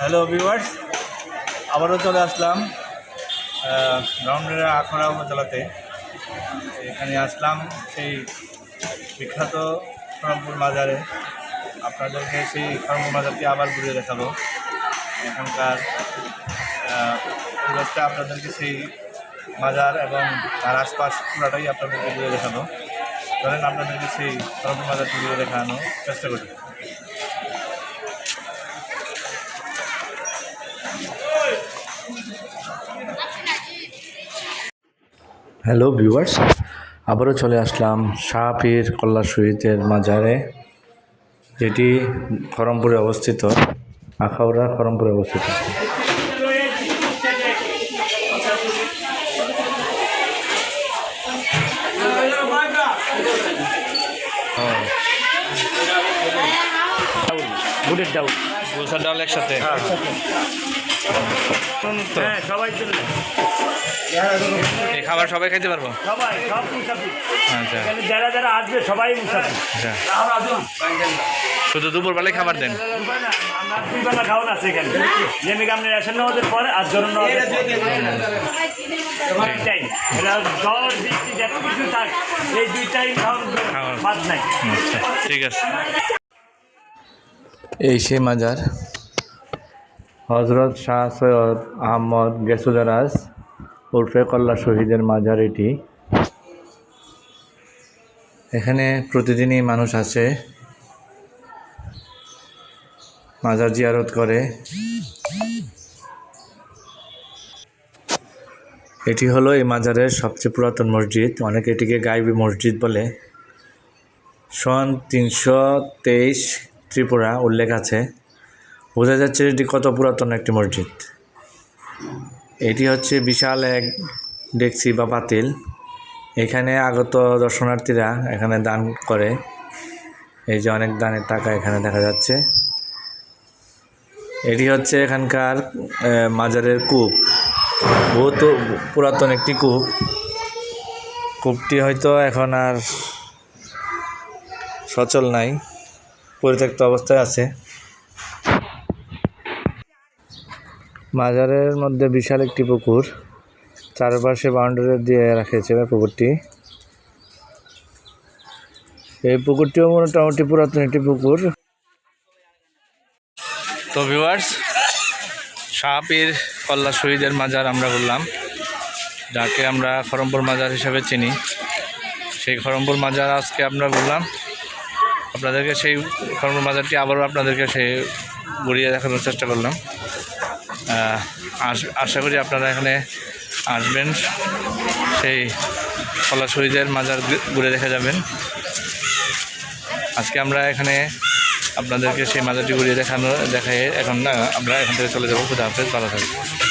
Hello viewers আবারও চলে আসলাম রাউন্ডের আখড়া উপজেলাতে। এখানে আসলাম সেই বিখ্যাত খড়মপুর মাজারে। আপনাদেরকে সেই খড়মপুর মাজারটি আবার ঘুরে দেখাবো। এখানকার পরিবেশটা আপনাদেরকে সেই মাজার এবং তার আশপাশ পুরাটাই আপনাদেরকে ঘুরে দেখাবো। ধরেন আপনাদেরকে সেই খড়মপুর মাজারটি ঘুরে দেখানোর চেষ্টা করি। হ্যালো ভিউয়ার্স আবারও চলে আসলাম শাহপীর কল্লা শহীদের মাজারে, যেটি খরমপুরে অবস্থিত, আখাউড়া খরমপুরে অবস্থিত। বুটের ডাউন গুলশান ডাউন একসাথে। তো হ্যাঁ সবাই এই খাবার সবাই খাইতে পারব? সবাই সব মুসাফির। আচ্ছা। যারা যারা আসবে সবাই মুসাফির। আচ্ছা। শুধু দুপুরবেলায় খাবার দেন? দুবেলা না, দুই বেলা খাওয়ান আছে এখানে যেমনি আপনি রেশন নেওয়াদের পরে। আর টাইম এটা জ্বর বৃষ্টি যত কিছু থাক এই দুই টাইম খাওয়ান। বাদ নাই। আচ্ছা ঠিক আছে। এই সেই মাজার। হজরত শাহ সৈয়দ আহমদ গেসুদারাজ উর্ফে কল্লা শহীদের মাজার এটি। এখানে প্রতিদিনই মানুষ আসে মাজার জিয়ারত করে। এটি হলো এই মাজারের সবচেয়ে পুরাতন মসজিদ। অনেকে এটিকে গাইবি মসজিদ বলে। সন তিনশো তেইশ ত্রিপুরা, উল্লেখ আছে। বোঝা যাচ্ছে এটি কত পুরাতন একটি মসজিদ। এটি হচ্ছে বিশাল এক ডেকসি বা পাতিল। এখানে আগত দর্শনার্থীরা এখানে দান করে। এই যে অনেক দানের টাকা এখানে দেখা যাচ্ছে। এটি হচ্ছে এখানকার মাজারের কূপ। বহুত পুরাতন একটি কূপ। কূপটি হয়তো এখন আর সচল নাই। পরিত্যক্ত অবস্থায় আছে। মাজারের মধ্যে বিশাল একটি পুকুর। চারপাশে বাউন্ডারি দিয়ে রাখেছে পুকুরটি। এই পুকুরটিও মোটামুটি পুরাতন একটি পুকুর। তো ভিউয়ার্স শাহপীর কল্লা শহীদের মাজার আমরা বললাম, যাকে আমরা খড়মপুর মাজার হিসাবে চিনি। সেই খড়মপুর মাজার আজকে আমরা বললাম আপনাদেরকে সেই খড়মপুর মাজারটি আবারও আপনাদেরকে সেই ঘুরিয়ে দেখানোর চেষ্টা করলাম। আশা করি আপনারা এখানে আসবেন। সেই কল্লা শহীদের মাজার ঘুরে দেখে যাবেন আজকে আমরা এখানে আপনাদেরকে সেই মাজারটি ঘুরিয়ে দেখানো দেখাই এখন, না, আমরা এখান থেকে চলে যাব। খুদা হাফেজ, ভালো থাকবেন।